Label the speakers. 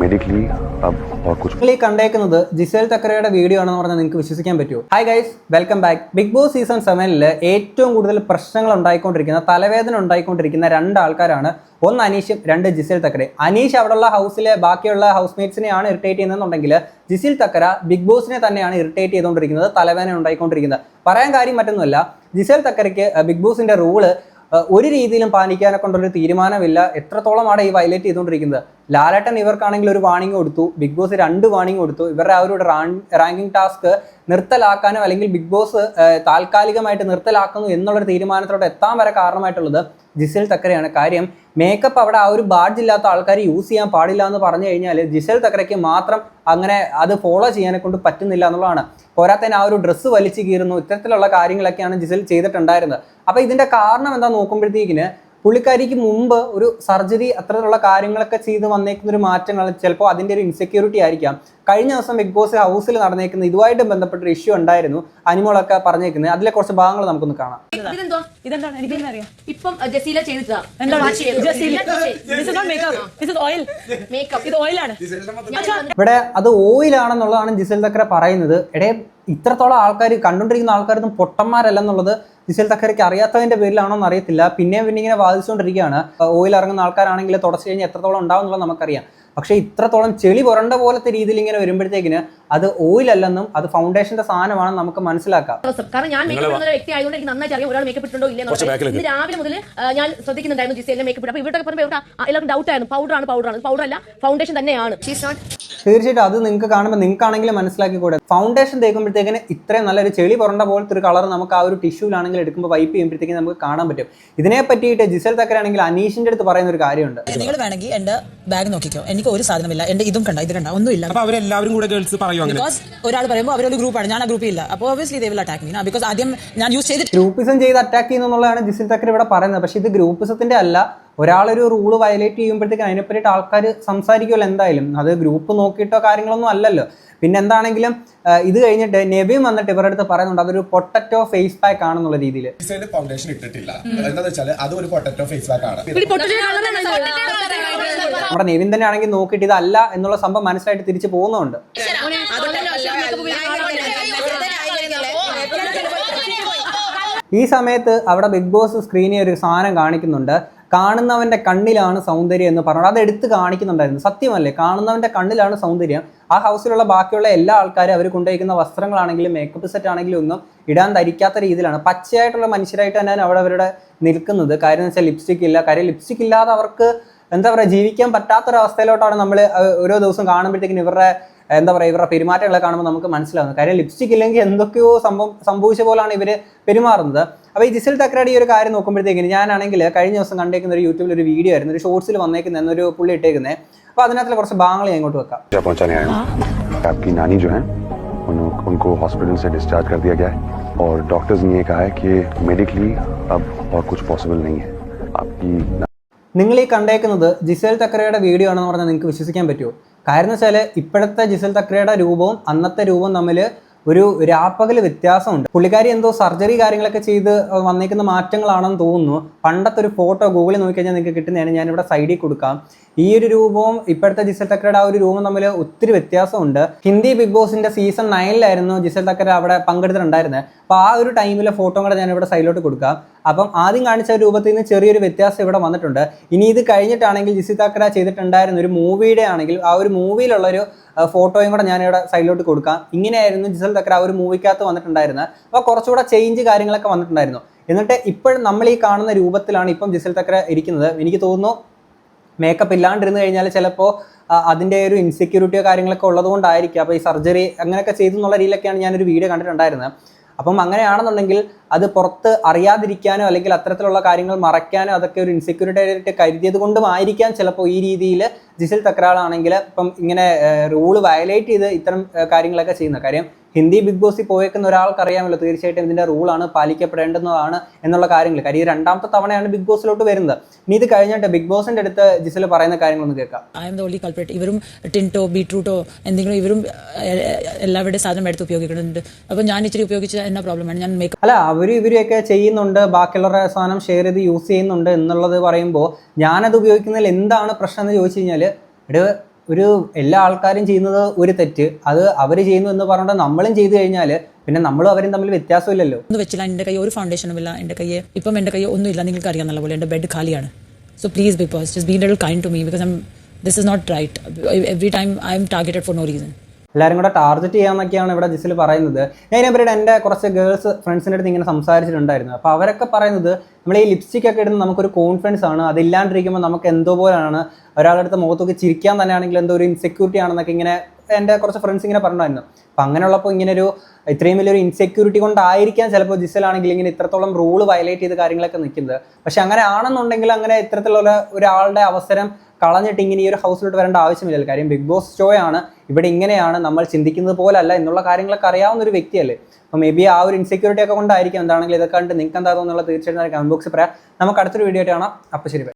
Speaker 1: Medically ഈ കണ്ടേക്കുന്നത് Gizele തക്കരയുടെ video ആണെന്ന് പറഞ്ഞാൽ നിങ്ങൾക്ക് വിശ്വസിക്കാൻ പറ്റുമോ? Hi guys welcome back Bigg Boss season സെവനിൽ ഏറ്റവും കൂടുതൽ പ്രശ്നങ്ങൾ ഉണ്ടായിക്കൊണ്ടിരിക്കുന്ന തലവേദന ഉണ്ടായിക്കൊണ്ടിരിക്കുന്ന രണ്ട് ആൾക്കാരാണ്. ഒന്ന് അനീഷും രണ്ട് ജിസേൽ തക്കര അനീഷ് അവിടെയുള്ള ഹൗസിലെ ബാക്കിയുള്ള ഹൗസ് മേറ്റ്സിനെയാണ് ഇറിറ്റേറ്റ് ചെയ്യുന്നതെന്നുണ്ടെങ്കിൽ ജിസിൽ തക്കര ബിഗ് ബോസിനെ തന്നെയാണ് ഇറിറ്റേറ്റ് ചെയ്തുകൊണ്ടിരിക്കുന്നത് തലവേദന ഉണ്ടായിക്കൊണ്ടിരിക്കുന്നത്. പറയാൻ കാര്യം മറ്റൊന്നുമല്ല. ജിസേൽ തക്കരയ്ക്ക് ബിഗ് ബോസിന്റെ റൂൾ ഒരു രീതിയിലും പാലിക്കാനെ കൊണ്ടൊരു തീരുമാനമില്ല. എത്രത്തോളമാണ് ഈ വയലേറ്റ് ചെയ്തുകൊണ്ടിരിക്കുന്നത്? ലാലേട്ടൻ ഇവർക്കാണെങ്കിൽ ഒരു വാണിംഗ് കൊടുത്തു. ബിഗ് ബോസ് രണ്ട് വാണിംഗ് കൊടുത്തു. ഇവരുടെ ആ ഒരു റാങ്കിങ് ടാസ്ക് നിർത്തലാക്കാനോ അല്ലെങ്കിൽ ബിഗ് ബോസ് താൽക്കാലികമായിട്ട് നിർത്തലാക്കുന്നു എന്നുള്ളൊരു തീരുമാനത്തിലോട്ട് എത്താൻ വരെ കാരണമായിട്ടുള്ളത് ജിസൽ തക്കരയാണ്. കാര്യം മേക്കപ്പ് അവിടെ ആ ഒരു ബാഡ്ജ് ഇല്ലാത്ത ആൾക്കാർ യൂസ് ചെയ്യാൻ പാടില്ല എന്ന് പറഞ്ഞു കഴിഞ്ഞാൽ ജിസൽ തക്കരയ്ക്ക് മാത്രം അങ്ങനെ അത് ഫോളോ ചെയ്യാനെ കൊണ്ട് പറ്റുന്നില്ല എന്നുള്ളതാണ്. പോരാത്തതിന് ആ ഒരു ഡ്രസ്സ് വലിച്ചു കീറുന്നു. ഇത്തരത്തിലുള്ള കാര്യങ്ങളൊക്കെയാണ് ജിസൽ ചെയ്തിട്ടുണ്ടായിരുന്നത്. അപ്പോൾ ഇതിന്റെ കാരണം എന്താ നോക്കുമ്പോഴത്തേക്കിന് പുള്ളിക്കാരിക്ക് മുമ്പ് ഒരു സർജറി അത്തരത്തിലുള്ള കാര്യങ്ങളൊക്കെ ചെയ്ത് വന്നേക്കുന്ന ഒരു മാറ്റങ്ങൾ ചിലപ്പോൾ അതിന്റെ ഒരു ഇൻസെക്യൂരിറ്റി ആയിരിക്കാം. കഴിഞ്ഞ ദിവസം ബിഗ് ബോസ് ഹൗസിൽ നടന്നേക്കുന്ന ഇതുമായിട്ട് ബന്ധപ്പെട്ട ഒരു ഇഷ്യൂ ഉണ്ടായിരുന്നു. അനിമോളൊക്കെ പറഞ്ഞേക്കുന്നത്. അതിലെ കുറച്ച് ഭാഗങ്ങൾ നമുക്കൊന്ന് കാണാം.
Speaker 2: ഇതെന്തോ?
Speaker 3: ഇതെന്താണ്? എനിക്ക് അറിയാം?
Speaker 2: ഇപ്പം ജസീല ചെയ്തിട്ടാ
Speaker 3: എന്താണ്? This is not makeup this is oil
Speaker 2: makeup
Speaker 3: ഇത് ഓയിലാണ്
Speaker 1: ഇവിടെ അത് ഓയിലാണെന്നുള്ളതാണ് ജിസൽ തക്കര പറയുന്നത്. എടേ ഇത്രത്തോളം ആൾക്കാർ കണ്ടുകൊണ്ടിരിക്കുന്ന ആൾക്കാരൊന്നും പൊട്ടന്മാരല്ലെന്നുള്ളത് ജിസൽ തക്കരയ്ക്ക് അറിയാത്തതിന്റെ പേരിലാണോ എന്ന് അറിയത്തില്ല പിന്നെയും പിന്നെ ഇങ്ങനെ വാദിച്ചുകൊണ്ടിരിക്കുകയാണ്. ഓയിൽ ഇറങ്ങുന്ന ആൾക്കാരാണെങ്കിൽ തുടച്ചു കഴിഞ്ഞാൽ എത്രത്തോളം ഉണ്ടാവും എന്നുള്ളത് നമുക്കറിയാം. പക്ഷേ ഇത്രത്തോളം ചെളി പുരണ്ട പോലത്തെ രീതിയിൽ ഇങ്ങനെ വരുമ്പോഴത്തേക്കിന് അത് ഓയിൽ അല്ലെന്നും അത് ഫൗണ്ടേഷന്റെ സാധനമാണെന്ന് നമുക്ക് മനസ്സിലാക്കാം.
Speaker 2: കാരണം ഞാൻ മേക്കപ്പ് ഇടുന്ന ഒരു വ്യക്തി ആയതുകൊണ്ട് എനിക്ക് നന്നായിട്ട് അറിയാം ഒരാൾ മേക്കപ്പ് ഇട്ടുണ്ടോ ഇന്ന് രാവിലെ മുതൽ ഞാൻ ശ്രദ്ധിക്കുന്നുണ്ടായിരുന്നു ജിസേലിന്റെ മേക്കപ്പ് അപ്പൊ ഇവരുടെ പറയുമ്പോൾ ഇവിടെ എല്ലാവർക്കും ഡൗട്ട് ആയിരുന്നു. പൗഡർ ആണ് പൗഡർ ആണ്. പൗഡർ അല്ല ഫൗണ്ടേഷൻ തന്നെയാണ്.
Speaker 1: തീർച്ചയായിട്ടും അത് നിങ്ങൾക്ക് കാണുമ്പോൾ നിങ്ങൾക്കാണെങ്കിലും മനസ്സിലാക്കി കൂടെ ഫൗണ്ടേഷൻ തേക്കുമ്പോഴത്തേക്കിന് ഇത്രയും നല്ലൊരു ചെളി പുറണ്ട പോലത്തെ ഒരു കളർ നമുക്ക് ആ ഒരു ടിഷ്യൂലാണെങ്കിൽ എടുക്കുമ്പോൾ വൈപ്പ് ചെയ്യുമ്പോഴത്തേക്കും നമുക്ക് കാണാൻ പറ്റും. ഇതിനെ പറ്റിയിട്ട് ജിസൽ തക്കരാണെങ്കിൽ അനീഷിന്റെ അടുത്ത് പറയുന്ന ഒരു കാര്യമുണ്ട്.
Speaker 4: നിങ്ങൾ വേണമെങ്കിൽ എന്റെ ബാഗ് നോക്കിക്കോ. എനിക്ക് ഒരു സാധനമില്ല. എന്റെ ഇതും കണ്ട ഇത് കണ്ട ഒന്നുമില്ല.
Speaker 5: അപ്പൊ അവരെല്ലാവരും കൂടെ ഗേൾസ് പറയും അങ്ങനെ?
Speaker 4: ബിക്കോസ് ഒരാൾ പറയുമ്പോൾ അവരൊരു ഗ്രൂപ്പാണ് ഞാൻ ആ ഗ്രൂപ്പിൽ ഇല്ല. അപ്പോൾ obviously they will attack me because ആദ്യം ഞാൻ യൂസ് ചെയ്ത്
Speaker 1: ഗ്രൂപ്പിസം ചെയ്ത് അറ്റാക്ക് ചെയ്യുന്നുള്ളതാണ് ജിസിൽ തക്കർ ഇവിടെ പറയുന്നത്. പക്ഷേ ഇത് ഗ്രൂപ്പിസത്തിന്റെ അല്ല. ഒരാളൊരു റൂൾ വയലേറ്റ് ചെയ്യുമ്പോഴത്തേക്ക് അതിനെ പറ്റിയിട്ട് ആൾക്കാർ സംസാരിക്കുമല്ലോ എന്തായാലും. അത് ഗ്രൂപ്പ് നോക്കിയിട്ടോ കാര്യങ്ങളൊന്നും അല്ലല്ലോ. പിന്നെ എന്താണെങ്കിലും ഇത് കഴിഞ്ഞിട്ട് നെബിയും വന്നിട്ട് ഇവരുടെ അടുത്ത് പറയുന്നുണ്ട് അതൊരു പൊട്ടറ്റോ ഫേസ് പാക്ക് ആണെന്നുള്ള രീതിയിൽ
Speaker 6: ഫൗണ്ടേഷൻ ഇട്ടിട്ടില്ല. എന്താന്ന് വെച്ചാൽ അത് ഒരു പൊട്ടറ്റോ ഫേസ് പാക്ക് ആണ്
Speaker 1: നമ്മുടെ നെവിൻ തന്നെ ആണെങ്കിൽ നോക്കിയിട്ട് ഇതല്ല എന്നുള്ള സംഭവം മനസ്സിലായിട്ട് തിരിച്ചു പോകുന്നുണ്ട്. ഈ സമയത്ത് അവിടെ ബിഗ് ബോസ് സ്ക്രീനിൽ ഒരു സാധനം കാണിക്കുന്നുണ്ട്. കാണുന്നവന്റെ കണ്ണിലാണ് സൗന്ദര്യം എന്ന് പറഞ്ഞു അത് എടുത്ത് കാണിക്കുന്നുണ്ടായിരുന്നു. സത്യമല്ലേ? കാണുന്നവന്റെ കണ്ണിലാണ് സൗന്ദര്യം. ആ ഹൗസിലുള്ള ബാക്കിയുള്ള എല്ലാ ആൾക്കാരും അവർ കൊണ്ടുപോയിരിക്കുന്ന വസ്ത്രങ്ങളാണെങ്കിലും മേക്കപ്പ് സെറ്റ് ആണെങ്കിലും ഒന്നും ഇടാൻ ധരിക്കാത്ത രീതിയിലാണ്. പച്ചയായിട്ടുള്ള മനുഷ്യരായിട്ട് തന്നെയാണ് അവിടെ അവരുടെ നിൽക്കുന്നത്. കാര്യം എന്ന് വെച്ചാൽ ലിപ്സ്റ്റിക് ഇല്ല. കാര്യം ലിപ്സ്റ്റിക് ഇല്ലാതെ അവർക്ക് എന്താ പറയുക ജീവിക്കാൻ പറ്റാത്തൊരവസ്ഥയിലോട്ടാണ് നമ്മൾ ഓരോ ദിവസം കാണുമ്പോഴത്തേക്കും ഇവരുടെ എന്താ പറയുക ഇവരുടെ പെരുമാറ്റങ്ങളെ കാണുമ്പോൾ നമുക്ക് മനസ്സിലാവുന്നത്. കാര്യം ലിപ്സ്റ്റിക് ഇല്ലെങ്കിൽ എന്തൊക്കെയോ സംഭവം സംഭവിച്ച പോലാണ് ഇവർ പെരുമാറുന്നത്. അപ്പോൾ ഈ ജിസിൽ തക്രാടി ഈ ഒരു കാര്യം നോക്കുമ്പോഴത്തേക്കിന് ഞാനാണെങ്കിൽ കഴിഞ്ഞ ദിവസം കണ്ടേക്കുന്ന ഒരു യൂട്യൂബിൽ ഒരു വീഡിയോ ആയിരുന്നു ഒരു ഷോർട്സിൽ വന്നേക്കുന്ന എന്നൊരു പുള്ളി ഇട്ടേക്കുന്നത് അപ്പോൾ അതിനകത്തുള്ള കുറച്ച് ഭാഗങ്ങൾ ഞാൻ ഇങ്ങോട്ട് വെക്കാം
Speaker 7: क्या पहुंचाने आए हैं आपकी नानी जो है उन, उनको हॉस्पिटल से डिस्चार्ज कर दिया गया है और डॉक्टर्स ने ये कहा है कि मेडिकली अब और कुछ पॉसिबल नहीं है आपकी
Speaker 1: നിങ്ങൾ ഈ കണ്ടേക്കുന്നത് ജിസേൽ തക്രയുടെ വീഡിയോ ആണെന്ന് പറഞ്ഞാൽ നിങ്ങൾക്ക് വിശ്വസിക്കാൻ പറ്റുമോ കാര്യം എന്ന് വെച്ചാൽ ഇപ്പോഴത്തെ ജിസേൽ തക്രയുടെ രൂപവും അന്നത്തെ രൂപവും തമ്മിൽ ഒരു രാപ്പകൽ വ്യത്യാസമുണ്ട്. പുള്ളിക്കാരി എന്തോ സർജറി കാര്യങ്ങളൊക്കെ ചെയ്ത് വന്നേക്കുന്ന മാറ്റങ്ങളാണെന്ന് തോന്നുന്നു. പണ്ടത്തെ ഒരു ഫോട്ടോ ഗൂഗിളിൽ നോക്കിക്കഴിഞ്ഞാൽ നിങ്ങൾക്ക് കിട്ടുന്നതാണ്. ഞാനിവിടെ സൈഡിൽ കൊടുക്കാം. ഈ ഒരു രൂപവും ഇപ്പോഴത്തെ ജിസൽ തക്കരയുടെ ആ ഒരു രൂപം തമ്മിൽ ഒത്തിരി വ്യത്യാസമുണ്ട്. ഹിന്ദി ബിഗ് ബോസിന്റെ സീസൺ നയനിലായിരുന്നു ജിസൽ തക്കര അവിടെ പങ്കെടുത്തിട്ടുണ്ടായിരുന്നത്. അപ്പോൾ ആ ഒരു ടൈമിലെ ഫോട്ടോ കൂടെ ഞാനിവിടെ സൈഡിലോട്ട് കൊടുക്കാം. അപ്പം ആദ്യം കാണിച്ച രൂപത്തിൽ നിന്ന് ചെറിയൊരു വ്യത്യാസം ഇവിടെ വന്നിട്ടുണ്ട്. ഇനി ഇത് കഴിഞ്ഞിട്ടാണെങ്കിൽ ജിസി താക്കര ചെയ്തിട്ടുണ്ടായിരുന്ന ഒരു മൂവിയുടെ ആണെങ്കിൽ ആ ഒരു മൂവിയിലുള്ള ഒരു ഫോട്ടോയും കൂടെ ഞാൻ ഇവിടെ സൈഡിലോട്ട് കൊടുക്കാം. ഇങ്ങനെയായിരുന്നു ജിസൽ തക്കര ആ ഒരു മൂവിക്കകത്ത് വന്നിട്ടുണ്ടായിരുന്നത്. അപ്പോൾ കുറച്ചുകൂടെ ചേഞ്ച് കാര്യങ്ങളൊക്കെ വന്നിട്ടുണ്ടായിരുന്നു. എന്നിട്ട് ഇപ്പോഴും നമ്മൾ ഈ കാണുന്ന രൂപത്തിലാണ് ഇപ്പം ജിസൽ തക്കര ഇരിക്കുന്നത്. എനിക്ക് തോന്നുന്നു മേക്കപ്പ് ഇല്ലാണ്ടിരുന്ന് കഴിഞ്ഞാൽ ചിലപ്പോൾ അതിന്റെ ഒരു ഇൻസെക്യൂരിറ്റിയോ കാര്യങ്ങളൊക്കെ ഉള്ളതുകൊണ്ടായിരിക്കും. അപ്പോൾ ഈ സർജറി അങ്ങനെയൊക്കെ ചെയ്തു എന്നുള്ള രീതിയിലൊക്കെയാണ് ഞാനൊരു വീഡിയോ കണ്ടിട്ടുണ്ടായിരുന്നത്. അപ്പം അങ്ങനെയാണെന്നുണ്ടെങ്കിൽ അത് പുറത്ത് അറിയാതിരിക്കാനോ അല്ലെങ്കിൽ അത്തരത്തിലുള്ള കാര്യങ്ങൾ മറയ്ക്കാനോ അതൊക്കെ ഒരു ഇൻസെക്യൂരിറ്റി ആയിട്ട് കരുതിയത് കൊണ്ടും ആയിരിക്കാം ചിലപ്പോൾ ഈ രീതിയിൽ ജിസിൽ തക്രാളാണെങ്കിൽ ഇപ്പം ഇങ്ങനെ റൂൾ വയലേറ്റ് ചെയ്ത് ഇത്തരം കാര്യങ്ങളൊക്കെ ചെയ്യുന്നത്. കാര്യം ഹിന്ദി ബിഗ് ബോസിൽ പോയേക്കുന്ന ഒരാൾക്ക് അറിയാമല്ലോ തീർച്ചയായിട്ടും ഇതിന്റെ റൂളാണ് പാലിക്കപ്പെടേണ്ടുന്നതാണ് എന്നുള്ള കാര്യങ്ങൾ. കാര്യം ഈ രണ്ടാമത്തെ തവണയാണ് ബിഗ് ബോസിലോട്ട് വരുന്നത്. ഇനി ഇത് കഴിഞ്ഞിട്ട് ബിഗ് ബോസിന്റെ അടുത്ത് ജിസിൽ പറയുന്ന കാര്യങ്ങളൊന്ന് കേൾക്കാം.
Speaker 4: I'm the only culprit ഇവരും ടിന്റോ ബീട്രൂട്ടോ എന്തെങ്കിലും ഇവരും എല്ലാവരുടെയും സാധനം എടുത്ത് ഉപയോഗിക്കുന്നുണ്ട്. അപ്പോൾ ഞാൻ ഇച്ചിരി ഉപയോഗിച്ച എന്നാ പ്രോബ്ലമാണ് ഞാൻ മേക്കപ്പ്
Speaker 1: അല്ല അവർ ഇവരെയൊക്കെ ചെയ്യുന്നുണ്ട് ബാക്കിയുള്ളവരുടെ സാധനം ഷെയർ ചെയ്ത് യൂസ് ചെയ്യുന്നുണ്ട് എന്നുള്ളത് പറയുമ്പോൾ ഞാനത് ഉപയോഗിക്കുന്നതിൽ എന്താണ് പ്രശ്നം എന്ന് ചോദിച്ചു കഴിഞ്ഞാൽ ഒരു എല്ലാ ആൾക്കാരും ചെയ്യുന്നത് ഒരു തെറ്റ്. അത് അവർ ചെയ്യുന്നു എന്ന് പറഞ്ഞാൽ നമ്മളും ചെയ്തു കഴിഞ്ഞാൽ പിന്നെ നമ്മളും അവരും തമ്മിൽ വ്യത്യാസമില്ലല്ലോ.
Speaker 4: ഒന്നും വെച്ചില്ല എന്റെ കൈ ഒരു ഫൗണ്ടേഷനും ഇല്ല. എന്റെ കൈ ഇപ്പം എന്റെ കയ്യിൽ ഒന്നുമില്ല നിങ്ങൾക്ക് അറിയാം നല്ല പോലെ എന്റെ bed ഖാലിയാണ് so please because just be little kind to me because this is not right every time I'm targeted for no reason
Speaker 1: എല്ലാവരും കൂടെ ടാർഗറ്റ് ചെയ്യാന്നൊക്കെയാണ് ഇവിടെ ജിസിൽ പറയുന്നത്. ഞാൻ പറയുന്നത് എന്റെ കുറച്ച് ഗേൾസ് ഫ്രണ്ട്സിന്റെ അടുത്ത് ഇങ്ങനെ സംസാരിച്ചിട്ടുണ്ടായിരുന്നു. അപ്പോൾ അവരൊക്കെ പറയുന്നത് നമ്മൾ ഈ ലിപ്സ്റ്റിക് ഒക്കെ ഇടുന്നത് നമുക്കൊരു കോൺഫിഡൻസ് ആണ്. അതില്ലാണ്ടിരിക്കുമ്പോൾ നമുക്ക് എന്തോ പോലെയാണ് ഒരാളുടെ അടുത്ത് മുഖത്തൊക്കെ ചിരിക്കാൻ തന്നെയാണെങ്കിൽ എന്തോ ഒരു ഇൻസെക്യൂരിറ്റി ആണെന്നൊക്കെ ഇങ്ങനെ എന്റെ കുറച്ച് ഫ്രണ്ട്സ് ഇങ്ങനെ പറഞ്ഞായിരുന്നു. അപ്പം അങ്ങനെയുള്ളപ്പോൾ ഇങ്ങനെ ഒരു ഇത്രയും വലിയൊരു ഇൻസെക്യൂരിറ്റി കൊണ്ടായിരിക്കാം ചിലപ്പോൾ ജിസലാണെങ്കിൽ ഇങ്ങനെ ഇത്രത്തോളം റൂൾ വയലേറ്റ് ചെയ്ത് കാര്യങ്ങളൊക്കെ നിൽക്കുന്നത്. പക്ഷെ അങ്ങനെ ആണെന്നുണ്ടെങ്കിൽ അങ്ങനെ ഇത്തരത്തിലുള്ള ഒരാളുടെ അവസരം കളഞ്ഞിട്ട് ഇങ്ങനെ ഈ ഒരു ഹൗസിലോട്ട് വരേണ്ട ആവശ്യമില്ലല്ലോ. കാര്യം ബിഗ് ബോസ് ഷോ ആണ്. ഇവിടെ ഇങ്ങനെയാണ് നമ്മൾ ചിന്തിക്കുന്നത് പോലല്ല എന്നുള്ള കാര്യങ്ങളൊക്കെ അറിയാവുന്ന ഒരു വ്യക്തിയല്ലേ. അപ്പോൾ മേ ബി ആ ഒരു ഇൻസെക്യൂരിറ്റി ഒക്കെ കൊണ്ടായിരിക്കും എന്താണെങ്കിലും ഇതൊക്കെ കണ്ട് നിങ്ങൾക്ക് എന്താ തോന്നുന്നുള്ള തീർച്ചയായിട്ടും കമന്റ് ബോക്സിൽ പറയാം. നമുക്ക് അടുത്തൊരു വീഡിയോ ആയിട്ട് കാണാം. അപ്പോൾ ശരി.